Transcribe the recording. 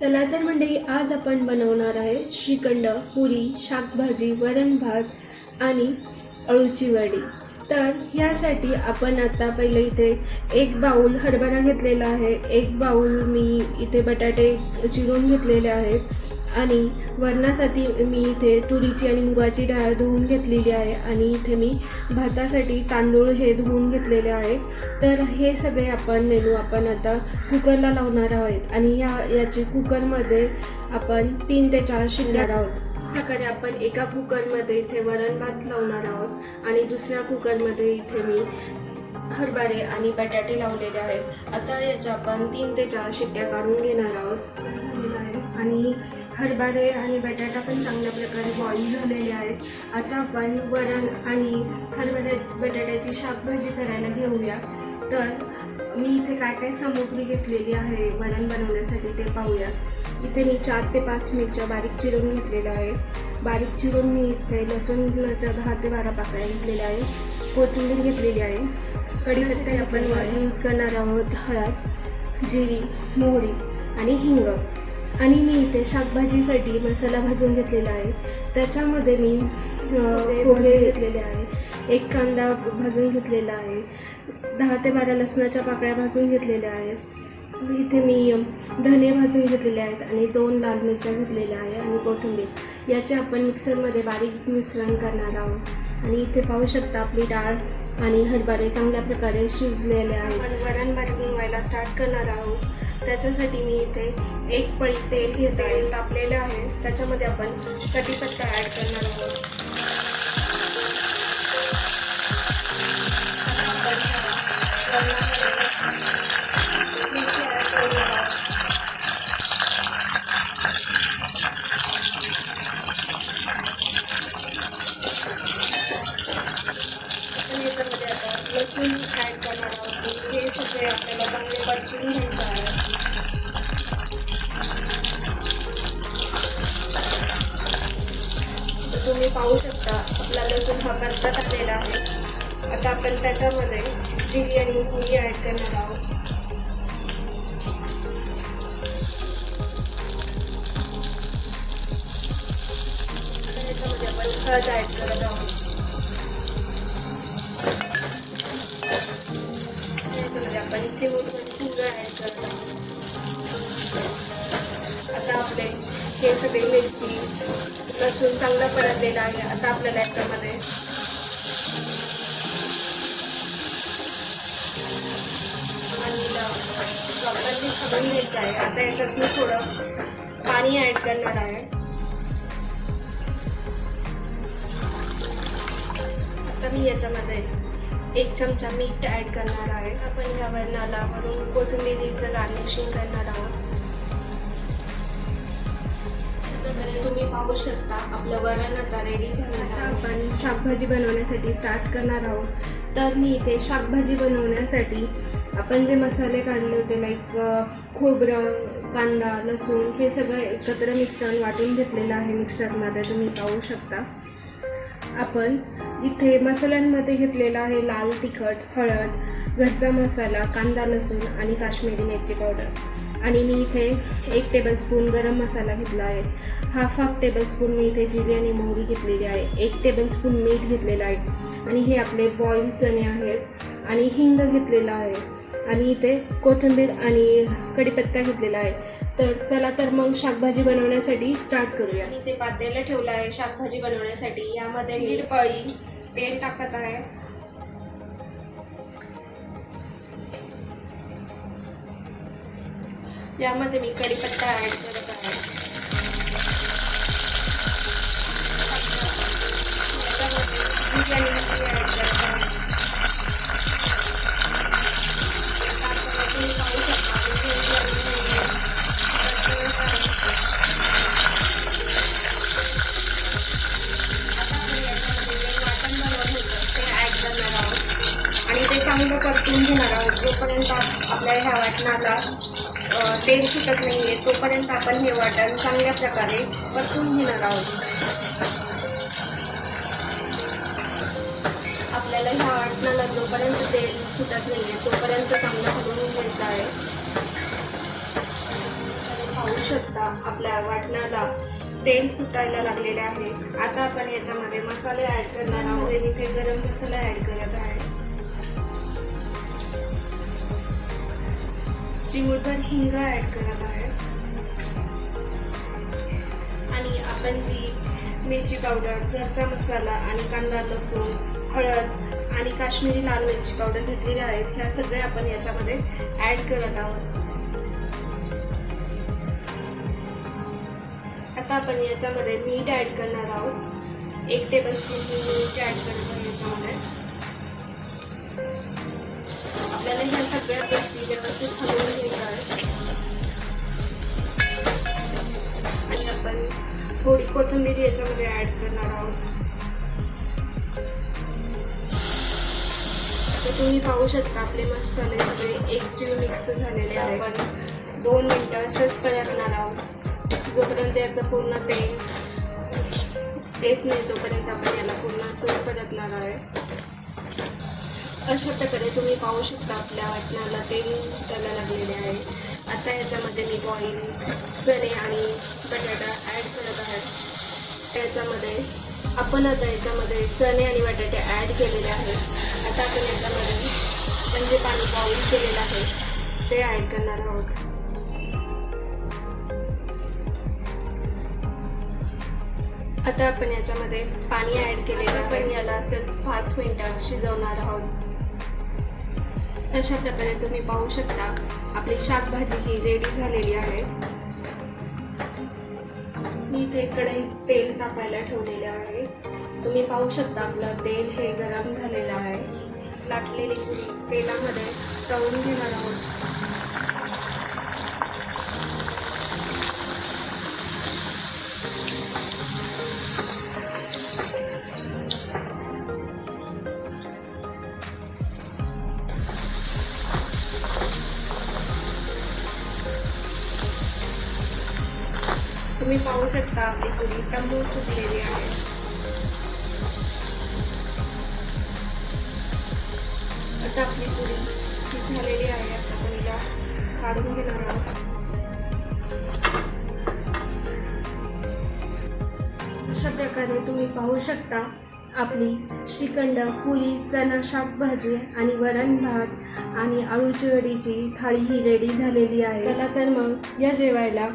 चला तर मंडळी आज आपण बनवणार आहे श्रीखंड पुरी शाकभाजी वरण भात आणि अळूची वडी. तर ह्यासाठी आपण आता पहिले इथे एक बाऊल हरभरा घेतलेला आहे. एक बाऊल मी इथे बटाटे चिरून घेतलेले आहेत. आणि वरणासाठी मी इथे तुरीची आणि मुगाची डाळ धुवून घेतलेली आहे आणि इथे मी भातासाठी तांदूळ हे धुवून घेतलेले आहे. तर हे सगळे आपण मेनू आपण आता कुकरला लावणार आहोत आणि या याची कुकरमध्ये आपण तीन ते चार शिकणार आहोत. प्रकारे आपण एका कुकरमध्ये इथे वरण भात लावणार आहोत आणि दुसऱ्या कुकरमध्ये इथे मी हरभरे आणि बटाटे लावलेले आहेत. आता याच्या आपण तीन ते चार शिट्ट्या काढून घेणार आहोत. झालेलं आहे. आणि हरभरे आणि बटाटा पण चांगल्या प्रकारे बॉईल झालेले आहेत. आता आपण वरण आणि हरभरे बटाट्याची शाकभाजी करायला घेऊया. तर मी इथे काय काय सामग्री घेतलेली आहे वरण बनवण्यासाठी ते पाहूया. इथे मी चार ते पाच मिरच्या बारीक चिरून घेतलेल्या आहे. बारीक चिरून मी इथे लसूणच्या दहा ते बारा पाकळ्या घेतलेल्या आहे. कोथिंबीर घेतलेली आहे. कढीपत्ता आपण यूज करणार आहोत हळद जिरी मोहरी आणि हिंग. आणि मी इथे शाकभाजीसाठी मसाला भाजून घेतलेला आहे. त्याच्यामध्ये मी पोहे घेतलेले आहे. एक कांदा भाजून घेतलेला आहे. दहा ते बारा लसणाच्या पाकळ्या भाजून घेतलेल्या आहेत. इथे मी धने भाजून घेतलेले आहेत आणि दोन लाल मिरच्या घेतलेल्या आहे आणि कोथिंबीर. याचे आपण मिक्सरमध्ये बारीक मिश्रण करणार आहोत. आणि इथे पाहू शकता आपली डाळ आणि हरभरे चांगल्या प्रकारे शिजलेले आहेत. वरण बनवायला स्टार्ट करणार आहोत. त्याच्यासाठी मी इथे एक पळी तेल घेत आहे तापलेलं आहे. त्याच्यामध्ये आपण कढीपत्ता ॲड करणार आहोत. आपण सगळे आपल्याला चांगले परतून घ्यायचं आहे तुम्ही पाहू शकता आपला लसूण हा परतत आलेला आहे. आता आपण त्याच्यामध्ये जिरी आणि पुरी ॲड करणार आहोत. त्याच्यामध्ये आपण हळद ॲड करत आहोत. आपण चिमूटमध्ये हिंग ॲड आता आपले हे सगळे मिरची लसूण चांगला परतलेला आहे आता आपल्याला याच्यामध्ये आणि प्रॉपरली खबून घ्यायचं आहे. आता याच्यात मी थोडं पाणी ॲड करणार आहे. आता मी याच्यामध्ये एक चमचा मीठ ॲड करणार आहे. आपण या वरणाला वरून कोथिंबिरीचं गार्निशिंग करणार आहोत. तुम्ही पाहू शकता आपलं वरण आता रेडी झालं आता आपण शाकभाजी बनवण्यासाठी स्टार्ट करणार आहोत. तर मी इथे शाकभाजी बनवण्यासाठी आपण जे मसाले काढले होते लाईक खोबरं कांदा लसूण हे सगळं एकत्र मिश्रण वाटून घेतलेलं आहे मिक्सरमध्ये तुम्ही पाहू शकता. आपण इथे मसाल्यांमध्ये घेतलेला आहे लाल तिखट हळद घरचा मसाला कांदा लसूण आणि काश्मीरी मिरची पावडर. आणि मी इथे एक टेबलस्पून गरम मसाला घेतला आहे. हाफ हाफ टेबलस्पून मी इथे जिरे आणि मोहरी घेतलेली आहे. एक टेबलस्पून मीठ घेतलेलं आहे. आणि हे आपले बॉईल चणे आहेत. आणि हिंग घेतलेला आहे. आणि इथे कोथिंबीर आणि कढीपत्ता घेतलेला आहे. तर चला तर मग शाकभाजी बनवण्यासाठी स्टार्ट करूया. मी ते पातेलं ठेवलं आहे शाकभाजी बनवण्यासाठी. यामध्ये मी पळी तेल टाकत आहे. यामध्ये मी कढीपत्ता ॲड करत आहे. आणि परतून घेणार आहोत. जोपर्यंत आपल्या ह्या वाटणाला तेल सुटत नाही आहे तोपर्यंत आपण हे वाटण चांगल्या प्रकारे परतून घेणार आहोत. आपल्याला ह्या वाटणाला जोपर्यंत तेल सुटत नाही आहे तोपर्यंत चांगलं हलवून घ्यायचं आहे. पाहू शकता आपल्या वाटणाला तेल सुटायला लागलेले आहे. आता आपण याच्यामध्ये मसाले ॲड करणार आहोत. मी इथे गरम मसाला ॲड करत आहे चिमूटभर हिंग ऍड करत आहे. आणि आपण जी मिरची पावडर घरचा मसाला आणि कांदा लसूण हळद आणि काश्मीरी लाल मिरची पावडर घेतलेली आहेत ह्या सगळ्या आपण याच्यामध्ये ऍड करत आहोत. आता आपण याच्यामध्ये मीठ ऍड करणार आहोत. एक टेबल स्पून मीठ ऍड करत आहोत याच्यामध्ये. आपल्याला ह्या सगळ्या गोष्टी व्यवस्थित थोडी कोथिंबीर याच्यामध्ये ऍड करणार आहोत. तर तुम्ही पाहू शकता आपले मसाले सगळे. एकजीव मिक्स झालेले आपण दोन मिनटं असंच परतणार आहोत. जोपर्यंत याचं पूर्ण तेल येत नाही तोपर्यंत आपण याला पूर्ण असंच परतणार आहे. अशा प्रकारे तुम्ही पाहू शकता आपल्या वाटणाला तेल त्याला लागलेले आहे. आता याच्यामध्ये मी बॉईल चणे आणि बटाटा ॲड करत आहे. याच्यामध्ये आपण आता याच्यामध्ये चणे आणि बटाटे ॲड केलेले आहेत आता आपण याच्यामध्ये म्हणजे जे पाणी बॉईल केलेलं आहे. ते ॲड करणार आहोत. आता आपण याच्यामध्ये पाणी ॲड केलेलं आहे. आपण याला असंच पाच मिनटात शिजवणार आहोत. अशा प्रकारे तुम्ही पाहू शकता आपली शाकभाजी ही रेडी झालेली आहे. मी इथे कढईत तेल तापायला ठेवलेले आहे. तुम्ही पाहू शकता आपलं तेल हे गरम झालेलं आहे. लाटलेली पुरी तेलामध्ये तळून घेणार आहोत. तुम्ही पाहू शकता आपली पुरी तंबू फुटलेली आहे. आता आपली पुरी ही झालेली आहे आता आपण हिला काढून घेणार आहोत. अशा प्रकारे तुम्ही पाहू शकता आपली श्रीखंड पुरी चणा शाकभाजी आणि वरण भात आणि आळूची वडीची थाळी ही रेडी झालेली आहे. चला तर मग या जेवायला